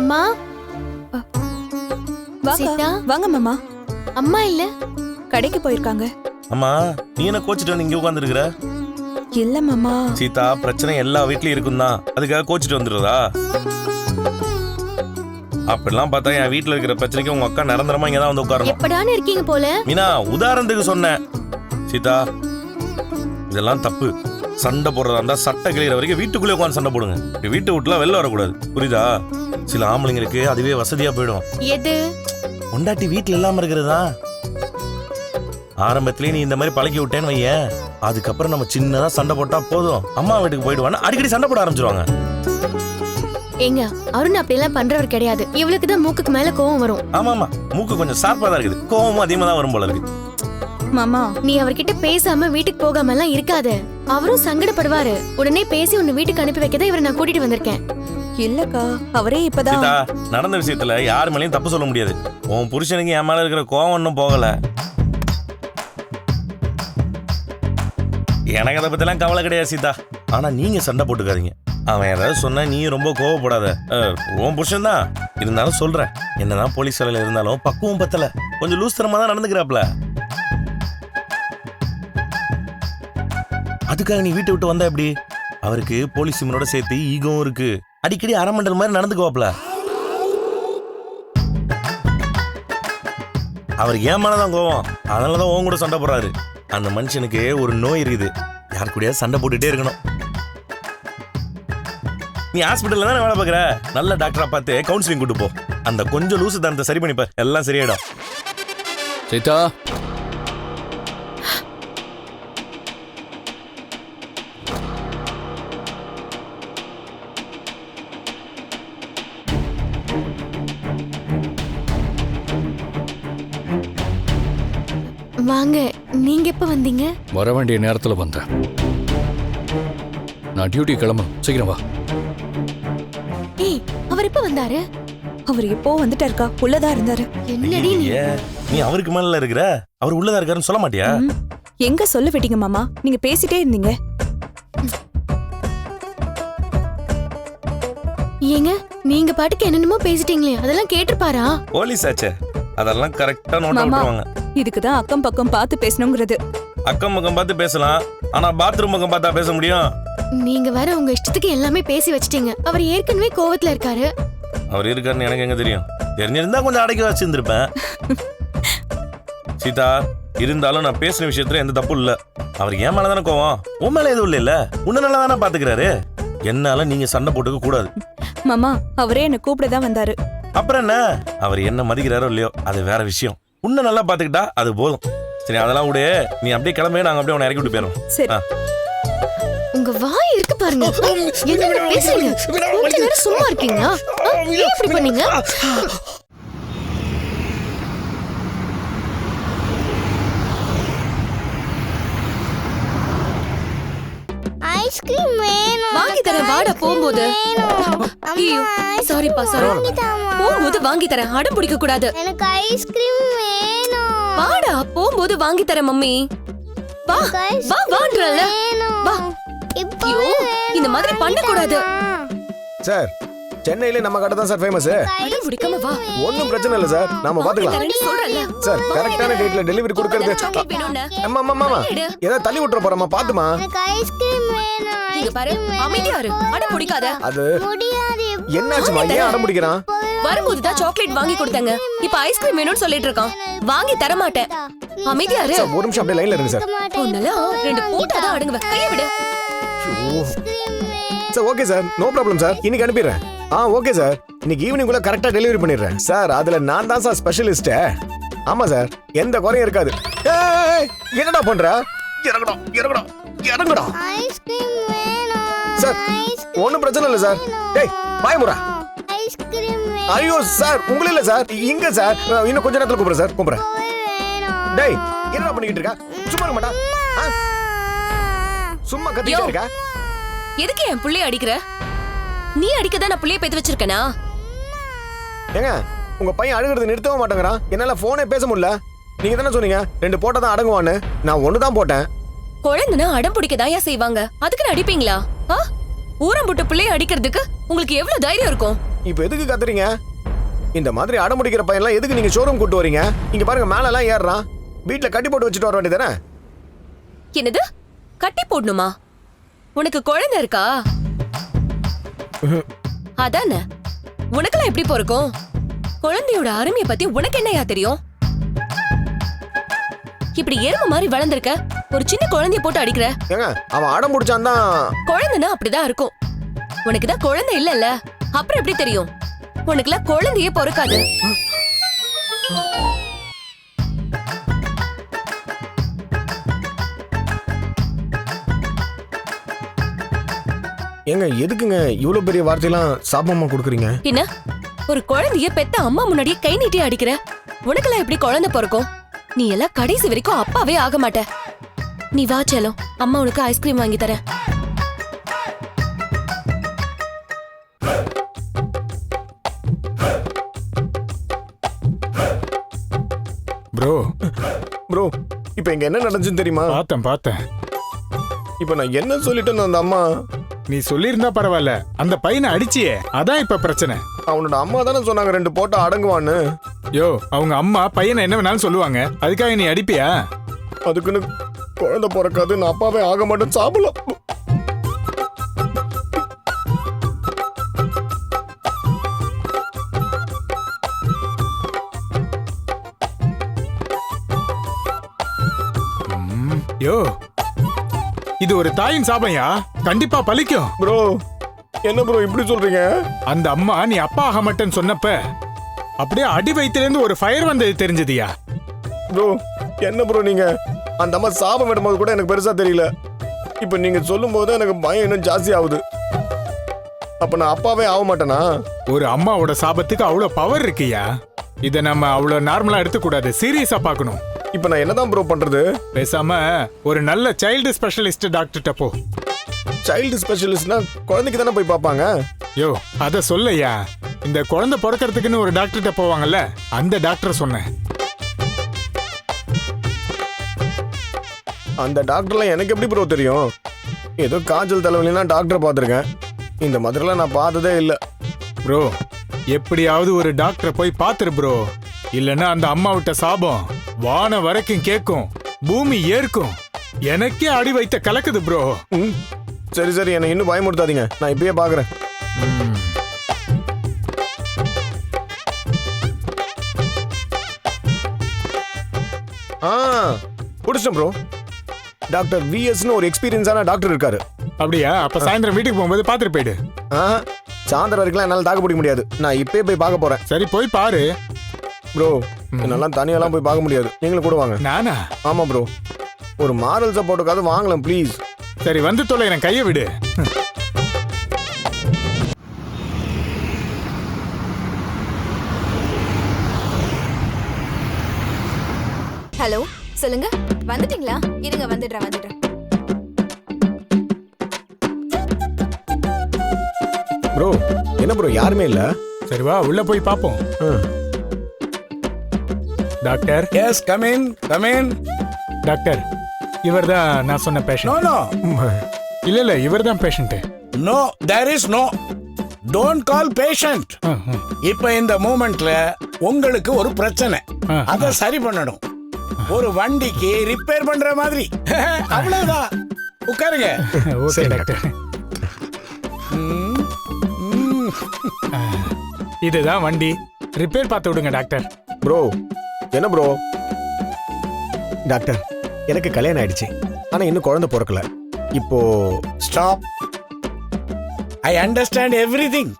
அம்மா? சீதா? வாங்க மாமா. அம்மா இல்ல. கடைக்கு போயிருக்காங்க. அம்மா நீ என்ன கோச்சிட்டு வந்து இங்க உட்காந்துருக்குற இல்ல மாமா. சீதா பிரச்சனை எல்லா வீட்லயும் இருக்கும் தான் அதுக்காக கோச்சிட்டு வந்துடுறதா? அப்படிலாம் பார்த்தா என் வீட்ல இருக்கிற பிரச்சனைக்கு உங்க அக்கா நிரந்தரமா இங்க தான் வந்து உட்காரணும். எப்படான்னு இருக்கீங்க போல? மீனா உதாரணத்துக்கு சொன்னேன். சீதா இதெல்லாம் தப்பு. சண்டை போடுறதா இருந்தா சட்டை கிளியிற வரைக்கும் வீட்டுக்குள்ளே உட்காந்து சண்டை போடுங்க. வீட்டு விட்டுலாம் வெளில வரக்கூடாது. புரியுதா? சில ஆம்பளைங்களுக்கு அதுவே வசதியா போயிடும். எது? பொண்டாட்டி வீட்டுல இல்லாம இருக்கிறதா? ஆரம்பத்திலேயே நீ இந்த மாதிரி பழக்கி விட்டேன்னு வையேன் அதுக்கப்புறம் நம்ம சின்னதா சண்டை போட்டா போதும். அம்மா வீட்டுக்கு போயிடுவான்னு அடிக்கடி சண்டை போட ஆரம்பிச்சிருவாங்க. ஏங்க அருண் அப்படியெல்லாம் பண்றவர் கிடையாது. இவளுக்கு தான் மூக்குக்கு மேல கோவம் வரும். ஆமா ஆமா மூக்கு கொஞ்சம் ஷார்ப்பா தான் இருக்குது. கோவமும் அதிகமா தான் வரும் போல இருக்கு. மாமா. நீ அவர்கிட்ட பேசாம வீட்டுக்கு போகாம எல்லாம் இருக்காத. அவரும் சங்கடப்படுவாரு. உடனே பேசி உன்னை வீட்டுக்கு அனுப்பி வைக்க தான் இவரை நான் கூட்டிட்டு வந்திருக்கேன். இல்லக்கா அவரே இப்பதான். சீதா நடந்த விஷயத்துல யார் மேலயும் தப்பு சொல்ல முடியாது. உன் புருஷனுக்கு என் மேல இருக்கிற கோவம் ஒன்னும் போகல. எனக்கு அதை பத்திலாம் கவலை கிடையாது சீதா. ஆனா நீங்க சண்டை போட்டுக்காதீங்க. அவன் ஏதாவது சொன்னா நீ ரொம்ப கோவப்படாத. அஹ், உன் புருஷன் தான் இருந்தாலும் சொல்றேன். என்னதான் போலீஸ் வேலையில இருந்தாலும் பக்குவம் பத்தல. கொஞ்சம் லூஸ் தரமா தான் நடந்துக்கிறாப்ல அதுக்காக நீ வீட்டை விட்டு வந்தா எப்படி? அவருக்கு போலீஸ் சிம்மனோட சேர்த்து ஈகவும் இருக்கு. அடிக்கடி அறமண்டல் மாதிரி நடந்துக்குவாப்ல. அவர் ஏன் மேலதான் கோவம். அதனாலதான் உன் கூட சண்டை போடுறாரு. அந்த மனுஷனுக்கு ஒரு நோய் இருக்குது. யார் கூடயாவது சண்டை போட்டுட்டே இருக்கணும். நீ ஹாஸ்பிட்டல்ல தானே வேலை பார்க்குற? நல்ல டாக்டரா பார்த்து கவுன்சிலிங் கூட்டு போ. அந்த கொஞ்சம் லூசு தனத்தை சரி பண்ணிப்பார். எல்லாம் சரியாயிடும். சீதா வாங்க நீங்க எப்ப வந்தீங்க? வர வேண்டிய நேரத்துல வந்தேன். நான் டியூட்டி கிளம்பணும். சீக்கிரம் வா. ஏய் அவர் எப்ப வந்தாரு? அவர் எப்போ வந்துட்டாருக்கா? உள்ளதா இருந்தாரு. என்னடி நீ? நீ அவருக்கு மேல இருக்கிற? அவர் உள்ளதா இருக்காருன்னு சொல்ல மாட்டியா. எங்க சொல்ல விட்டீங்க மாமா? நீங்க பேசிட்டே இருந்தீங்க. ஏங்க நீங்க பாட்டுக்கு என்னென்னமோ பேசிட்டீங்களே அதெல்லாம் கேட்டிருப்பாரா? போலீஸ் ஆச்சே. அதெல்லாம் கரெக்டா நோட் மாமா. விட்டுருவாங்க இதுக்குதான் அக்கம் பக்கம் பார்த்து பேசணுங்கிறது. அக்கம் பக்கம் பார்த்து பேசலாம். ஆனா பாத்ரூம் பக்கம் பார்த்தா பேச முடியும். நீங்க வேற உங்க இஷ்டத்துக்கு எல்லாமே பேசி வச்சிட்டீங்க. அவர் ஏற்கனவே கோவத்துல இருக்காரு. அவர் இருக்காருன்னு எனக்கு எங்க தெரியும்? தெரிஞ்சிருந்தா கொஞ்சம் அடக்கி வச்சிருந்திருப்பேன். சீதா இருந்தாலும் நான் பேசின விஷயத்துல எந்த தப்பும் இல்ல. அவர் ஏன் மேல தானே கோவம்? உன் மேல எதுவும் இல்ல உன்ன நல்லா தானே பாத்துக்கிறாரு? என்னால நீங்க சண்டை போட்டுக்க கூடாது. மாமா அவரே என்ன கூப்பிட தான் வந்தாரு. அப்புறம் என்ன? அவர் என்ன மதிக்கிறாரோ இல்லையோ அது வேற விஷயம். உன்னை நல்லா பாத்துக்கிட்டா அது போதும். சரி அதெல்லாம் விடு. நீ அப்படியே கிளம்பி நாங்க அப்படியே உன்னை இறக்கி விட்டு போயிடும் சரி. உங்க வாய் இருக்கு பாருங்க. என்ன பேசுறீங்க? கொஞ்ச நேரம் சும்மா இருக்கீங்களா? இப்படி பண்ணீங்க? ஐஸ்கிரீம். தரேன் வாடா போகும்போது. ஐயோ சாரிப்பா சாரி போகும்போது வாங்கி தரேன் அடம் பிடிக்க கூடாது எனக்கு ஐஸ்கிரீம் வேணும். வாடா போகும்போது வாங்கி தரேன் மம்மி. வா வா வான்றல வேணும். வா இந்த மாதிரி பண்ண கூடாது சார் சென்னையில நம்ம கடை தான் சார் ஃபேமஸ் பிடிக்காம வா. ஒன்றும் பிரச்சனை இல்லை சார். நாம சொல்றேன்ல. சார் கரெக்டான டேட்ல டெலிவரி கொடுக்கறது. அம்மா அம்மா எடு. ஏதாவது தள்ளி விட்டுற போறமா பாத்துமா. எனக்கு ஐஸ்கிரீம் வேணும் இங்க பாரு அமைதியா இரு. அடம் பிடிக்காத அது முடியாது. என்னாச்சுமா? ஏன் அடம் பிடிக்கிறான்? வரும்போது தான் சாக்லேட் வாங்கி கொடுத்தாங்க. இப்ப ஐஸ்கிரீம் வேணும்னு சொல்லிட்டு இருக்கான். வாங்கி தர மாட்டேன் அமைதியா இரு. சார் ஒரு நிமிஷம் அப்படியே லைன்ல இருங்க சார். உன்னால ரெண்டு போட்டாதான் அடங்குவ கைய விடு. ஐயோ. Sir okay sir no problem sir இன்னைக்கு அனுப்பிடுறேன். ஆ ஓகே சார் இன்னைக்கு ஈவினிங் குள்ள கரெக்டா டெலிவரி பண்ணிடுறேன். சார் அதுல நான் தான் சார் ஸ்பெஷலிஸ்ட் ஆமா சார் எந்த குறையும் இருக்காது. ஏய், என்னடா பண்ற? இறங்கடா இறங்கடா இறங்கடா சார் ஒன்றும் பிரச்சனை இல்லை சார் டேய் பாயமுறா. ஐயோ சார் உங்களே இல்ல சார் இங்க சார் இன்னும் கொஞ்ச நேரத்துல கூப்பிடுறேன் சார் கூப்பிடுறேன். டேய் என்னடா பண்ணிக்கிட்டு இருக்கா? சும்மா இருக்க மாட்டா. ஆ? சும்மா. கத்திக்கிட்டே இருக்கா? எதுக்கு என் புள்ளைய அடிக்கிற? நீ அடிக்கதான் நான் புள்ளைய பேத்து வச்சிருக்கேனா? ஏங்க உங்க பையன் அழுகிறது நிறுத்தவே மாட்டேங்கிறான் என்னால போனே பேச முடியல. நீங்க தானே சொன்னீங்க ரெண்டு போட்டா தான் அடங்குவான்னு. நான் ஒண்ணு தான் போட்டேன். குழந்தைனா அடம் பிடிக்கதாயா செய்வாங்க. அதுக்கு அடிப்பீங்களா? ஆ? ஊரம் போட்டு பிள்ளைய அடிக்கிறதுக்கு உங்களுக்கு எவ்வளவு தைரியம் இருக்கும்? இப்போ எதுக்கு கத்துறீங்க? இந்த மாதிரி அடமுடிக்கிற பையன்லாம் எதுக்கு நீங்க ஷோரூம் கூட்டு வரீங்க? இங்க பாருங்க மேல எல்லாம் ஏறுறான். வீட்ல கட்டி போட்டு வச்சுட்டு வர வேண்டியதானே என்னது? கட்டி போடணுமா? உனக்கு குழந்தை இருக்கா? அதானே? உனக்கெல்லாம் எப்படி பொறுக்கும்? குழந்தையோட அருமையை பத்தி உனக்கு என்னையா தெரியும்? இப்படி எருமை மாதிரி வளர்ந்திருக்க ஒரு சின்ன குழந்தைய போட்டு அடிக்கிற. ஏங்க அவன் அடம் முடிச்சான் தான் குழந்தைன்னா அப்படிதான் இருக்கும். உனக்கு தான் குழந்தை இல்லல்ல? அப்புறம் எப்படி தெரியும்? உனக்குலாம் குழந்தையே பொறுக்காது. ஏங்க எதுக்குங்க இவ்வளோ பெரிய வார்த்தையெல்லாம் சாபமா கொடுக்குறீங்க? என்ன? ஒரு குழந்தைய பெத்த அம்மா முன்னாடியே கை நீட்டி அடிக்கிற? உனக்கெல்லாம் எப்படி குழந்தை பிறக்கும்? நீ எல்லாம் கடைசி வரைக்கும் அப்பாவே ஆக மாட்ட. நீ வா செல்லம். அம்மா உனக்கு ஐஸ்கிரீம் வாங்கி தரேன். ப்ரோ. ப்ரோ இப்போ இங்க என்ன நடந்துச்சுன்னு தெரியுமா? பார்த்தேன் பார்த்தேன். இப்போ நான் என்ன சொல்லிட்டேன்னு அந்த அம்மா நீ சொல்லியிருந்தா பரவாயில்ல. அந்த பையனை அடிச்சியே. அதான் இப்ப பிரச்சனை. அவனோட அம்மா தானே சொன்னாங்க ரெண்டு போட்டா அடங்குவான்னு. யோ அவங்க அம்மா பையனை என்ன வேணாலும் சொல்லுவாங்க. அதுக்காக நீ அடிப்பியா? அதுக்குன்னு குழந்தை பிறக்காது நான் அப்பாவே ஆக மாட்டேன் சாப்பிடலாம் யோ. இது ஒரு தாயின் சாபம்யா? கண்டிப்பா பலிக்கும். ப்ரோ என்ன ப்ரோ இப்படி சொல்றீங்க? அந்த அம்மா நீ அப்பா ஆக மாட்டேன்னு சொன்னப்ப அப்படியே அடி வயிற்றுலேருந்து ஒரு ஃபயர் வந்தது தெரிஞ்சதுயா? ப்ரோ என்ன ப்ரோ நீங்க? அந்த அம்மா சாபம் விடும்போது கூட எனக்கு பெருசா தெரியல. இப்போ நீங்க சொல்லும்போது எனக்கு பயம் இன்னும் ஜாஸ்தி ஆகுது. அப்ப நான் அப்பாவே ஆக மாட்டேனா? ஒரு அம்மாவோட சாபத்துக்கு அவ்வளோ பவர் இருக்குயா? இதை நம்ம அவ்வளோ நார்மலா எடுத்துக்கூடாது சீரியஸா பார்க்கணும். இப்போ நான் என்னதான் ப்ரோ பண்றது? பேசாம ஒரு நல்ல சைல்டு ஸ்பெஷலிஸ்ட் டாக்டர்கிட்ட போ. சைல்டு ஸ்பெஷலிஸ்ட்னா குழந்தைக்கு தானே போய் பார்ப்பாங்க? யோ அத சொல்லையா? இந்த குழந்தை பிறக்கறதுக்குன்னு ஒரு டாக்டர்கிட்ட போவாங்கல்ல அந்த டாக்டர் சொன்னேன். அந்த டாக்டர்லாம் எனக்கு எப்படி ப்ரோ தெரியும்? ஏதோ காய்ச்சல் தலைவலினா டாக்டர் பார்த்துருக்கேன். இந்த மாதிரிலாம் நான் பார்த்ததே இல்லை. ப்ரோ எப்படியாவது ஒரு டாக்டரை போய் பாத்துரு ப்ரோ இல்லைன்னா அந்த அம்மா விட்ட சாபம் வான வரைக்கும் கேட்கும் பூமி ஏற்கும். எனக்கே அடி வைத்த கலக்குது ப்ரோ சரி சரி என்னை இன்னும் பயமுறுத்தாதீங்க. நான் இப்பயே பார்க்குறேன் ஆ பிடிச்சிட்டேன் ப்ரோ டாக்டர் விஎஸ்னு ஒரு எக்ஸ்பீரியன்ஸான டாக்டர் இருக்காரு. அப்படியா? அப்ப சாயந்தரம் வீட்டுக்கு போகும்போது பாத்துட்டு போயிடு. ஆ சாயந்தரம் வரைக்கும் என்னால் தாக்கு பிடிக்க முடியாது. நான் இப்பயே போய் பார்க்க போறேன். சரி போய் பாரு. ப்ரோ என்னெல்லாம் தனியெல்லாம் போய் பார்க்க முடியாது. நீங்களும் கூட வாங்க. நானா? ஆமா ப்ரோ ஒரு மாரல் சப்போர்ட்டுக்காவது வாங்கலாம் ப்ளீஸ் சரி வந்து தொலை என் கையை விடு. ஹலோ சொல்லுங்க. வந்துட்டீங்களா? இருங்க வந்துடுறேன் வந்துடுறேன். ப்ரோ என்ன ப்ரோ யாருமே இல்ல? சரி வா உள்ள போய் பாப்போம். Doctor. Yes come in come in doctor. இவர்தான் நான் சொன்ன நோ பேஷண்ட் நோ இல்ல இல்ல இவர்தான் patient no there is no don't call patient இப்ப இந்த மூமெண்ட்ல உங்களுக்கு ஒரு பிரச்சனை. ஆ. அத சரி பண்ணணும். ஒரு வண்டிக்கு ரிப்பேர் பண்ற மாதிரி. அவ்வளவுதான். உட்காருங்க. ஓகே சரி, டாக்டர். ஆ, இதுதான் வண்டி. ரிப்பேர் பார்த்து விடுங்க டாக்டர். ப்ரோ என்ன ப்ரோ டாக்டர். எனக்கு கல்யாணம் ஆயிடுச்சு. ஆனா இன்னும் குழந்தை பிறக்கல. இப்போ ஸ்டாப் ஐ அண்டர்ஸ்டாண்ட் எவ்ரிதிங்